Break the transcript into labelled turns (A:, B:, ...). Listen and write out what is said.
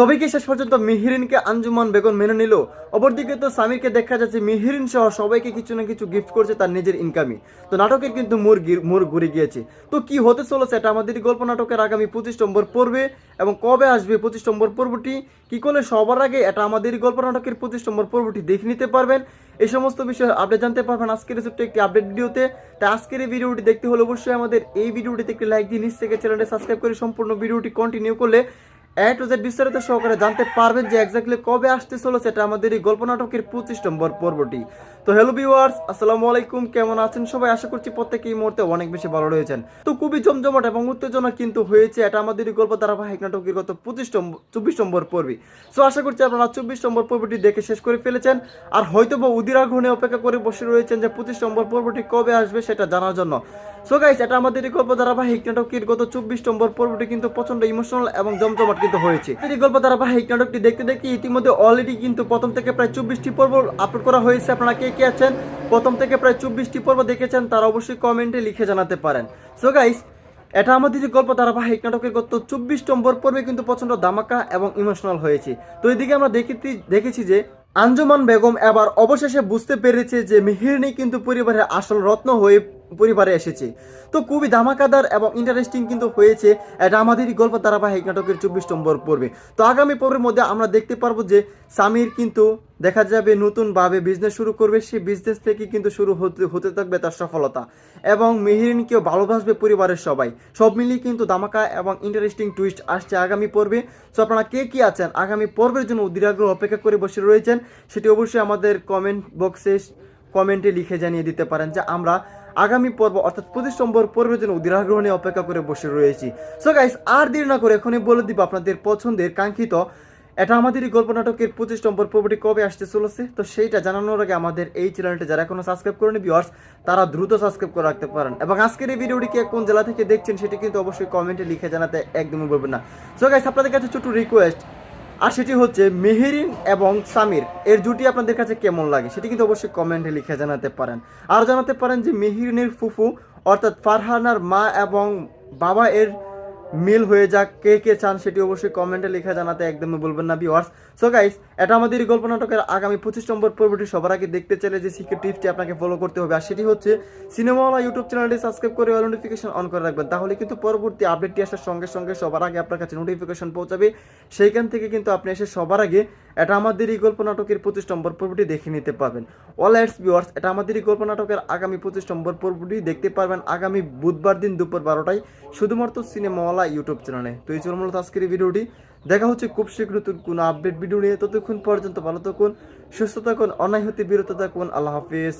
A: তবে কি শেষ পর্যন্ত মিহিরিনকে আঞ্জুমান বেগম মেনে নিল? অপরদিকে তো সামিরকে দেখা যাচ্ছে মিহিরিন সহ সবাইকে কিছু না কিছু গিফট করছে তার নিজের ইনকামই তো নাটকের কিন্তু মুর মুর ঘুরে গিয়েছে। তো কি হতে চলেছে এটা আমাদের গল্প নাটকের আগামী পঁচিশ নম্বর পর্বে এবং কবে আসবে পঁচিশ নম্বর পর্বটি? কি করলে সবার আগে এটা আমাদের গল্প নাটকের পঁচিশ নম্বর পর্বটি দেখে নিতে পারবেন। এই সমস্ত বিষয়ে আপডেট জানতে পারবেন আজকের ছোট্ট একটি আপডেট ভিডিওতে। তাই আজকের এই ভিডিওটি দেখতে হলে অবশ্যই আমাদের এই ভিডিওটিতে একটি লাইক দিয়ে নিচ থেকে চ্যানেলটি সাবস্ক্রাইব করে সম্পূর্ণ ভিডিওটি কন্টিনিউ করলে এ টু জেড বিস্তারিত সহকারে জানতে পারবেন যে এক্স্যাক্টলি কবে আসতে চলেছে এটা আমাদের এই গল্প নাটকের পঁচিশ নম্বর পর্বটি। তো হ্যালো আসসালামু আলাইকুম, কেমন আছেন? সবাই আশা করছি প্রত্যেকে এই মুহূর্তে অনেক বেশি ভালো রয়েছেন। তো খুবই জমজমাট এবং উত্তেজনা কিন্তু হয়েছে, এটা আমাদের এই গল্প ধারাবাহিক নাটকের গত পঁচিশ নম্বর, চব্বিশ নম্বর পর্বে। সো আশা করছি আপনারা চব্বিশ নম্বর পর্বটি দেখে শেষ করে ফেলেছেন। আর হয়তো বা উদিরাগ্রহণে অপেক্ষা করে বসে রয়েছেন যে পঁচিশ নম্বর পর্বটি কবে আসবে সেটা জানার জন্য। সো গাইস এটা আমাদের এই গল্প ধারাবাহিক নাটকের গত চব্বিশ নম্বর পর্বটি কিন্তু প্রচণ্ড ইমোশনাল এবং জমজমাট কিন্তু হয়েছে। এই গল্প ধারাবাহিক নাটকটি দেখতে দেখতে ইতিমধ্যে অলরেডি কিন্তু প্রথম থেকে প্রায় চব্বিশটি পর্ব আপলোড করা হয়েছে। আপনারা কে কে আছেন? প্রথম থেকে প্রায় চব্বিশটি পর্ব দেখেছেন, তারা অবশ্যই কমেন্টে লিখে জানাতে পারেন। সো গাইস এটা আমাদের যে গল্প ধারাবাহিক নাটকের গত চব্বিশ নম্বর পর্বে কিন্তু প্রচণ্ড দামাকা এবং ইমোশনাল হয়েছে। তো এদিকে আমরা দেখেছি দেখেছি যে আঞ্জুমান বেগম এবার অবশেষে বুঝতে পেরেছে যে মিহিরনি কিন্তু পরিবারের আসল রত্ন হয়ে পরিবারে এসেছে। তো খুবই ধামাকাদার এবং ইন্টারেস্টিং কিন্তু হয়েছে, এটা আমাদেরই গল্প ধারাবাহিক নাটকের চব্বিশ নম্বর পর্বে। তো আগামী পর্বের মধ্যে আমরা দেখতে পারব যে সামির কিন্তু দেখা যাবে নতুনভাবে বিজনেস শুরু করবে সেই বিজনেস থেকে কিন্তু শুরু হতে হতে থাকবে তার সফলতা। এবং মেহেরিনকেও ভালোবাসবে পরিবারের সবাই। সব মিলিয়ে কিন্তু দামাকা এবং ইন্টারেস্টিং টুইস্ট আসছে আগামী পর্বে। সো আপনারা কে কি আছেন? আগামী পর্বের জন্য অধীরাগ্রহ অপেক্ষা করে বসে রয়েছেন। সেটি অবশ্যই আমাদের কমেন্ট বক্সে কমেন্টে লিখে জানিয়ে দিতে পারেন যে আমরা আগামী পর্ব অর্থাৎ পঁচিশ নম্বর পর্বের জন্য নিয়ে অপেক্ষা করে বসে রয়েছি। সো গাইস আর দেরি না করে এখনই বলে দিব আপনাদের পছন্দের কাঙ্ক্ষিত এটা আমাদের এই গল্প নাটকের পঁচিশ নম্বর পর্বটি কবে আসতে চলেছে। তো সেইটা জানানোর আগে আমাদের এই চ্যানেলটি যারা এখনও সাবস্ক্রাইব করেনি ভিউয়ার্স তারা দ্রুত সাবস্ক্রাইব করে রাখতে পারেন। এবং আজকের এই ভিডিওটি কে কোন জেলা থেকে দেখছেন সেটি কিন্তু অবশ্যই কমেন্টে লিখে জানাতে একদমই বলবেন না। সো গাইস আপনাদের কাছে ছোট্ট রিকোয়েস্ট আর সেটি হচ্ছে মেহেরিন এবং সামির। এর জুটি আপনাদের কাছে কেমন লাগে সেটি কিন্তু অবশ্যই কমেন্টে লিখে জানাতে পারেন। আর জানাতে পারেন যে মেহেরিনের ফুফু, অর্থাৎ ফারহানার মা এবং বাবা এর মিল হয়ে যাক, কে কে চান সেটি অবশ্যই কমেন্টে লেখা জানাতে একদমই বলবেন না বিওয়ার্স সো গাইস এটা আমাদের এই গল্প নাটকের আগামী পঁচিশ নম্বর পর্বটি সবার আগে দেখতে চাইলে যে সিক্রেট টিপসটি আপনাকে ফলো করতে হবে, আর সেটি হচ্ছে সিনেমাওয়ালা ইউটিউব চ্যানেলটি সাবস্ক্রাইব করে অল নোটিফিকেশন অন করে রাখবেন। তাহলে কিন্তু পরবর্তী আপডেটটি আসার সঙ্গে সঙ্গে সবার আগে আপনার কাছে নোটিফিকেশন পৌঁছাবে। সেইখান থেকে কিন্তু আপনি এসে সবার আগে এটা আমাদের এই গল্প নাটকের পঁচিশ নম্বর পর্বটি দেখে নিতে পারবেন। অল এটস ভিউয়ার্স এটা আমাদের এই গল্প নাটকের আগামী পঁচিশ নম্বর পর্বটি দেখতে পারবেন আগামী বুধবার দিন দুপুর বারোটায়, শুধুমাত্র সিনেমাওয়ালা ইউটিউব চ্যানেলে তো এই চল মূলত আজকের এই ভিডিওটি। দেখা হচ্ছে খুব শীঘ্র নতুন কোনো আপডেট ভিডিও নিয়ে। ততক্ষণ পর্যন্ত ভালো থাকুন, সুস্থ থাকুন অন্যায় হতে বিরত থাকুন। আল্লাহ হাফিজ।